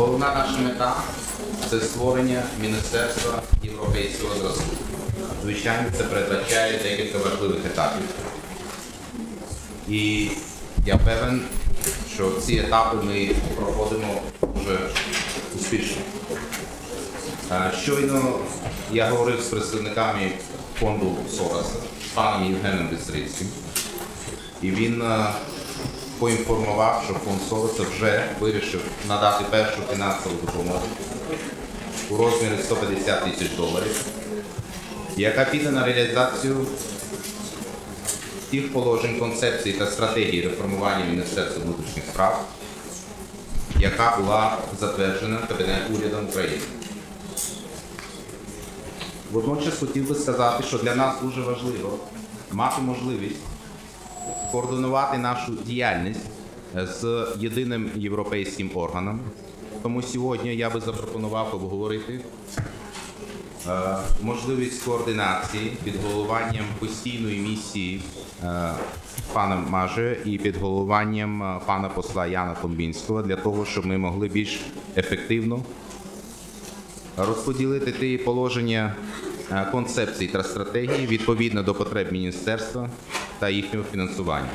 Головна наша мета це створення Міністерства європейського зразку. Звичайно, це передбачає декілька важливих етапів. І я певен, що ці етапи ми проходимо вже успішно. Щойно я говорив з представниками фонду Сороса, з паном Євгеном Бістрицьким, і він поінформував, що фонд Сороса вже вирішив надати першу фінансову допомогу у розмірі 150 тисяч доларів, яка піде на реалізацію тих положень концепції та стратегії реформування Міністерства внутрішніх справ, яка була затверджена Кабінетом урядом України. Водночас хотів би сказати, що для нас дуже важливо мати можливість координувати нашу діяльність з єдиним європейським органом. Тому сьогодні я би запропонував обговорити е, можливість координації під головуванням постійної місії е, пана Маже і під головуванням е, пана посла Яна Томбінського для того, щоб ми могли більш ефективно розподілити ті положення е, концепцій та стратегії відповідно до потреб міністерства та їхнього фінансування.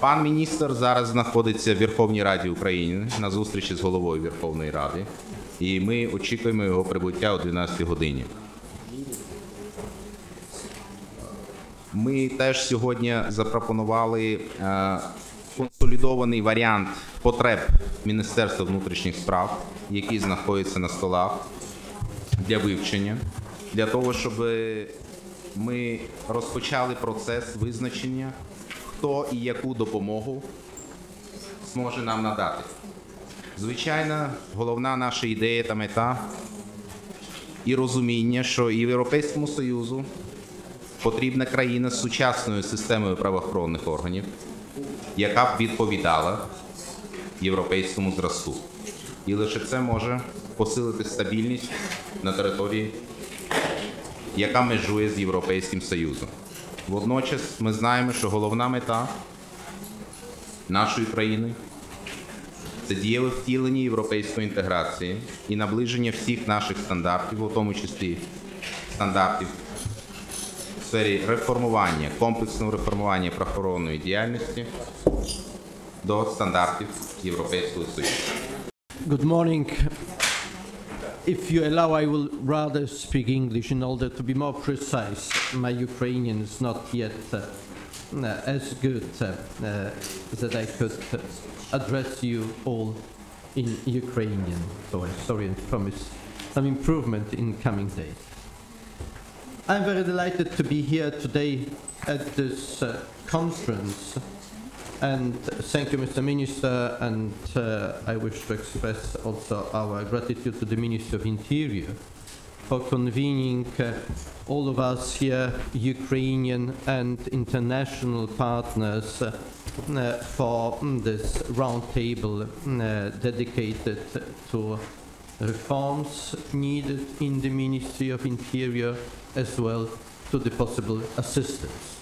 Пан міністр зараз знаходиться в Верховній Раді України на зустрічі з головою Верховної Ради, і ми очікуємо його прибуття о 12 годині. Ми теж сьогодні запропонували е, консолідований варіант потреб Міністерства внутрішніх справ, який знаходиться на столах для вивчення, для того, щоб ми розпочали процес визначення, хто і яку допомогу зможе нам надати. Звичайно, головна наша ідея та мета і розуміння, що і Європейському Союзу потрібна країна з сучасною системою правоохоронних органів, яка б відповідала європейському зразку. І лише це може посилити стабільність на території, яка межує з Європейським Союзом. Водночас ми знаємо, що головна мета нашої країни це дієве втілення європейської інтеграції і наближення всіх наших стандартів, у тому числі стандартів в сфері реформування, комплексного реформування правоохоронної діяльності до стандартів Європейського Союзу. Good morning. If you allow, I will rather speak English in order to be more precise. My Ukrainian is not yet uh, uh, as good uh, uh, that I could address you all in Ukrainian. So I'm sorry and promise some improvement in coming days. I'm very delighted to be here today at this uh, conference and thank you, Mr. Minister, and uh, I wish to express also our gratitude to the Ministry of Interior for convening uh, all of us here, Ukrainian and international partners, uh, for mm, this roundtable uh, dedicated to reforms needed in the Ministry of Interior as well to the possible assistance.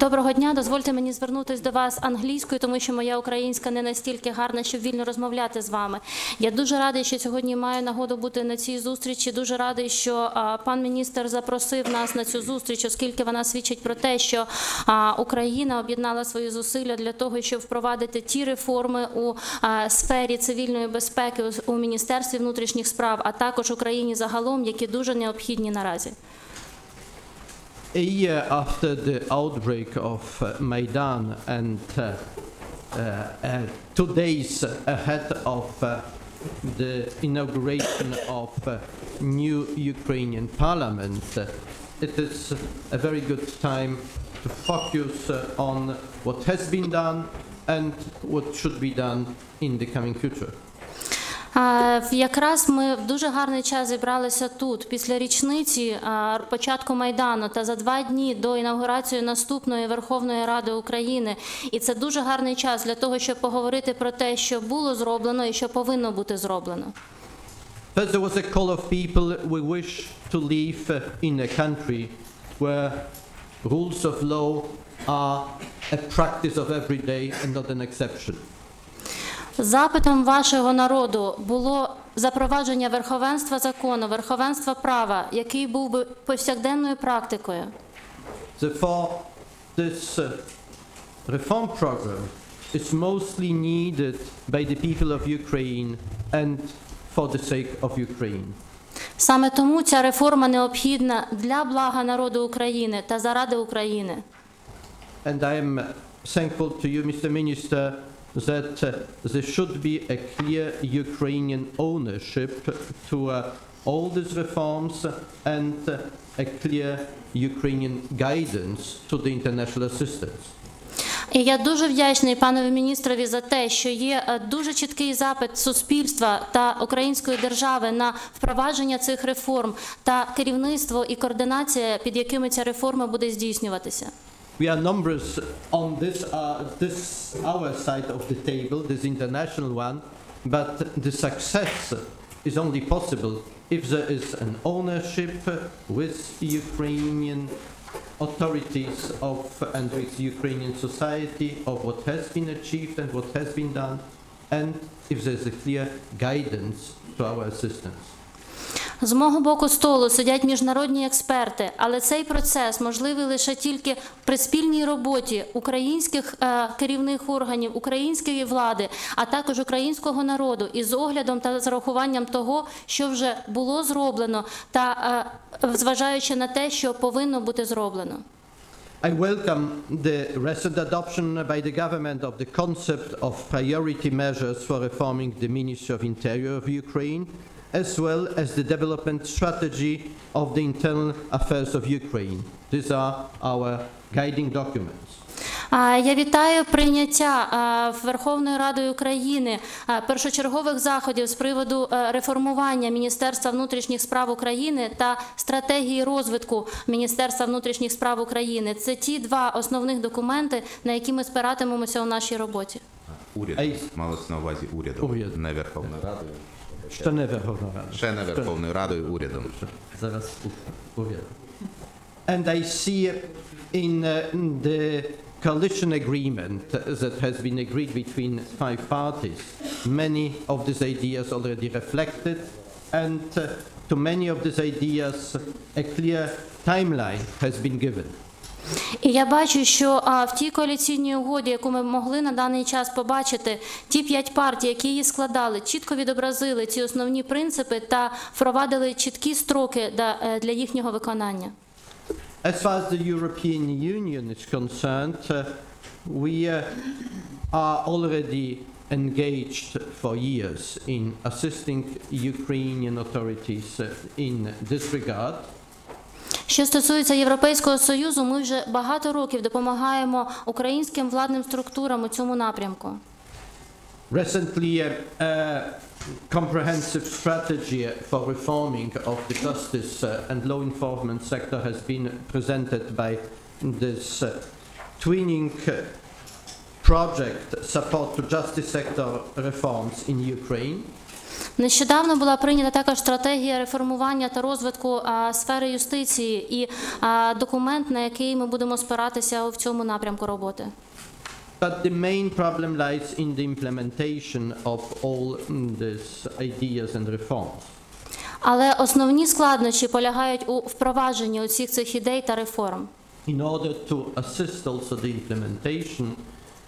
Доброго дня. Дозвольте мені звернутися до вас англійською, тому що моя українська не настільки гарна, щоб вільно розмовляти з вами. Я дуже радий, що сьогодні маю нагоду бути на цій зустрічі. Дуже радий, що пан міністр запросив нас на цю зустріч, оскільки вона свідчить про те, що Україна об'єднала свої зусилля для того, щоб впровадити ті реформи у сфері цивільної безпеки у міністерстві внутрішніх справ, а також Україні загалом, які дуже необхідні наразі. A year after the outbreak of uh, Maidan and uh, uh, uh, two days ahead of uh, the inauguration of uh, new Ukrainian parliament, it is a very good time to focus on what has been done and what should be done in the coming future. Якраз ми в дуже гарний час зібралися тут після річниці початку майдану та за два дні до інаугурації наступної Верховної Ради України. І це дуже гарний час для того, щоб поговорити про те, що було зроблено і що повинно бути зроблено. First, there was a call of people we wish to live uh, in a country where rules of law are a practice of every day and not an exception. Запитом вашого народу було запровадження верховенства закону, верховенства права, який був би повсякденною практикою. Therefore, this uh, reform program is mostly needed by the people of Ukraine and for the sake of Ukraine. Саме тому ця реформа необхідна для блага народу України та заради України. And I am thankful to you, Mr. Minister, that uh, there should be a clear Ukrainian ownership to uh, all these reforms and uh, a clear Ukrainian guidance to the international assistance. І я дуже вдячний панові міністрові за те, що є е, дуже чіткий запит суспільства та української держави на впровадження цих реформ та керівництво і координація, під якими ця реформа буде здійснюватися. We are numbers on this, uh, this our side of the table, this international one, but the success is only possible if there is an ownership with the Ukrainian authorities of and with Ukrainian society of what has been achieved and what has been done, and if there is a clear guidance to our assistance. З мого боку столу сидять міжнародні експерти, але цей процес можливий лише тільки при спільній роботі українських е, керівних органів, української влади, а також українського народу із оглядом та зарахуванням того, що вже було зроблено, та е, зважаючи на те, що повинно бути зроблено. I welcome the recent adoption by the government of the concept of priority measures for reforming the Ministry of Interior of Ukraine, as well as the development strategy of the internal affairs of Ukraine. These are our guiding documents. Я вітаю прийняття Верховною Радою України першочергових заходів з приводу е, реформування Міністерства внутрішніх справ України та стратегії розвитку Міністерства внутрішніх справ України. Це ті два основних документи, на які ми спиратимемося у нашій роботі. Уряд малось на увазі урядом, Уряд. не Верховною Радою. Що не Верховна Рада. Ще не Верховною Радою, урядом. Зараз уряд. And I see in uh, the coalition agreement that has been agreed between five parties, many of these ideas already reflected, and uh, to many of these ideas, a clear timeline has been given. І я бачу, що а, в тій коаліційній угоді, яку ми могли на даний час побачити, ті п'ять партій, які її складали, чітко відобразили ці основні принципи та впровадили чіткі строки для, е, для їхнього виконання. As far as the European Union is concerned, uh, we uh, are already engaged for years in assisting Ukrainian authorities uh, in this regard. Що стосується Європейського союзу, ми вже багато років допомагаємо українським владним структурам у цьому напрямку. Recently, a comprehensive strategy for reforming of the justice uh, and law enforcement sector has been presented by this uh, twinning uh, project support to justice sector reforms in Ukraine. Нещодавно була прийнята також стратегія реформування та розвитку сфери юстиції і документ, на який ми будемо спиратися в цьому напрямку роботи. But the main problem lies in the implementation of all these ideas and reforms. Але основні складнощі полягають у впровадженні усіх цих ідей та реформ. In order to assist also the implementation,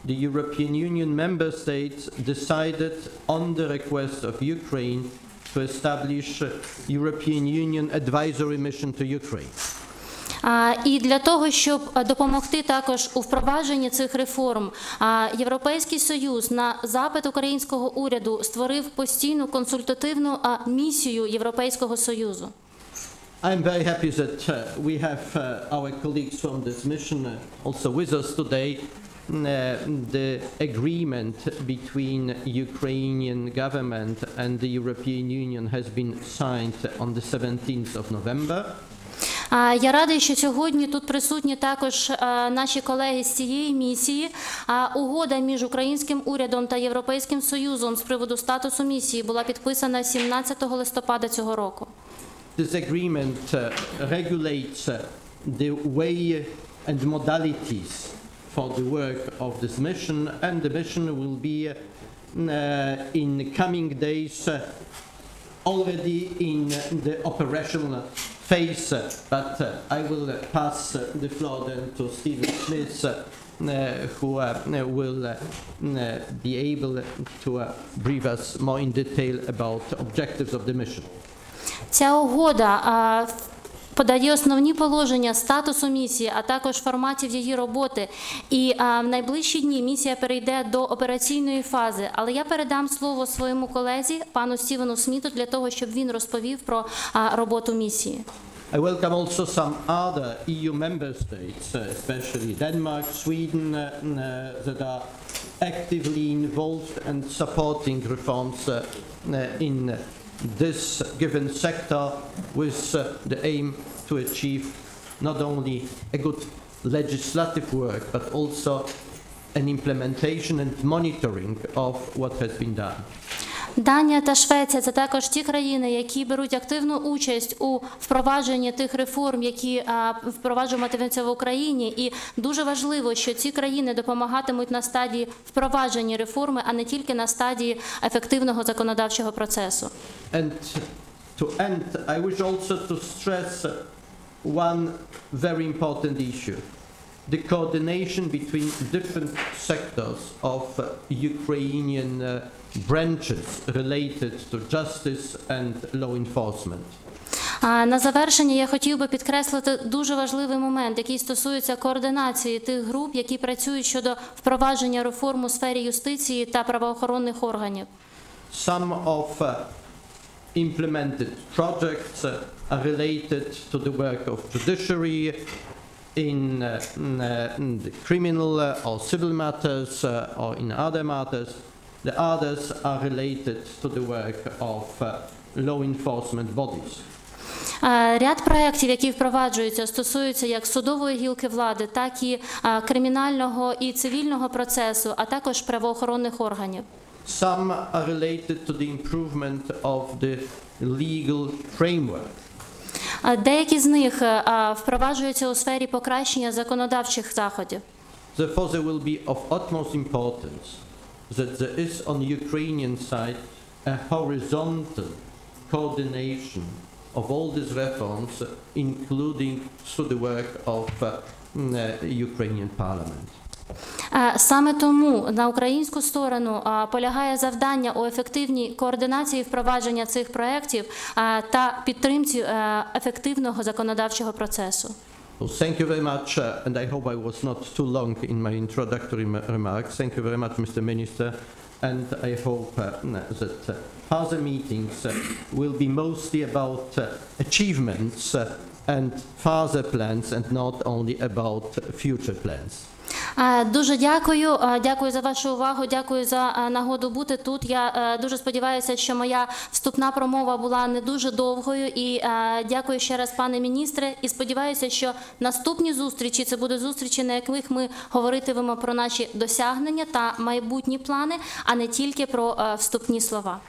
the European Union member states decided on the request of Ukraine to establish a European Union advisory mission to Ukraine. А, І для того, щоб а, допомогти також у впровадженні цих реформ, а, Європейський Союз на запит українського уряду створив постійну консультативну а, місію Європейського Союзу. I'm very happy that uh, we have uh, our colleagues from this mission uh, also with us today. Uh, the agreement between Ukrainian government and the European Union has been signed on the 17th of November. Я радий, що сьогодні тут присутні також наші колеги з цієї місії. А угода між українським урядом та Європейським Союзом з приводу статусу місії була підписана 17 листопада цього року. This agreement uh, regulates uh, the way and modalities for the work of this mission, and the mission will be uh, uh, in coming days, uh, already in the operational phase, uh, but uh, I will uh, pass uh, the floor then to Stephen Smith, uh, uh, who uh, will uh, uh, be able to uh, brief us more in detail about objectives of the mission. Ця угода а, подає основні положення статусу місії, а також форматів її роботи. І а, в найближчі дні місія перейде до операційної фази. Але я передам слово своєму колезі, пану Стівену Сміту, для того, щоб він розповів про а, роботу місії. I welcome also some other EU member states, uh, especially Denmark, Sweden, uh, uh, that are actively involved and supporting reforms uh, in this given sector with uh, the aim to achieve not only a good legislative work, but also an implementation and monitoring of what has been done. Данія та Швеція це також ті країни, які беруть активну участь у впровадженні тих реформ, які впроваджуватимуться в Україні. І дуже важливо, що ці країни допомагатимуть на стадії впровадження реформи, а не тільки на стадії ефективного законодавчого процесу. And to end, I wish also to stress one very important the coordination between different sectors of uh, Ukrainian uh, branches related to justice and law enforcement. А на завершення я хотів би підкреслити дуже важливий момент, який стосується координації тих груп, які працюють щодо впровадження реформ у сфері юстиції та правоохоронних органів. Some of uh, implemented projects uh, are related to the work of judiciary in, uh, uh, in the criminal uh, or civil matters uh, or in other matters. The others are related to the work of uh, law enforcement bodies. Е, Ряд проєктів, які впроваджуються, стосуються як судової гілки влади, так і е, кримінального і цивільного процесу, а також правоохоронних органів. Some are related to the improvement of the legal framework. Е, Деякі з них е, е, впроваджуються у сфері покращення законодавчих заходів. Therefore, there will be of utmost importance that there is on the Ukrainian side a horizontal coordination of all these reforms, uh, including through the work of uh, mm, uh, Ukrainian parliament. Е, Саме тому на українську сторону е, полягає завдання у ефективній координації впровадження цих проєктів е, та підтримці е, ефективного законодавчого процесу. So thank you very much, uh, and I hope I was not too long in my introductory remarks. Thank you very much, Mr. Minister, and I hope uh, that uh, further meetings uh, will be mostly about uh, achievements uh, and further plans and not only about future plans. Е, Дуже дякую. Е, Дякую за вашу увагу. Дякую за е, нагоду бути тут. Я дуже сподіваюся, що моя вступна промова була не дуже довгою. І дякую ще раз, пане міністре. І сподіваюся, що наступні зустрічі це будуть зустрічі, на яких ми говоритимемо про наші досягнення та майбутні плани, а не тільки про вступні слова.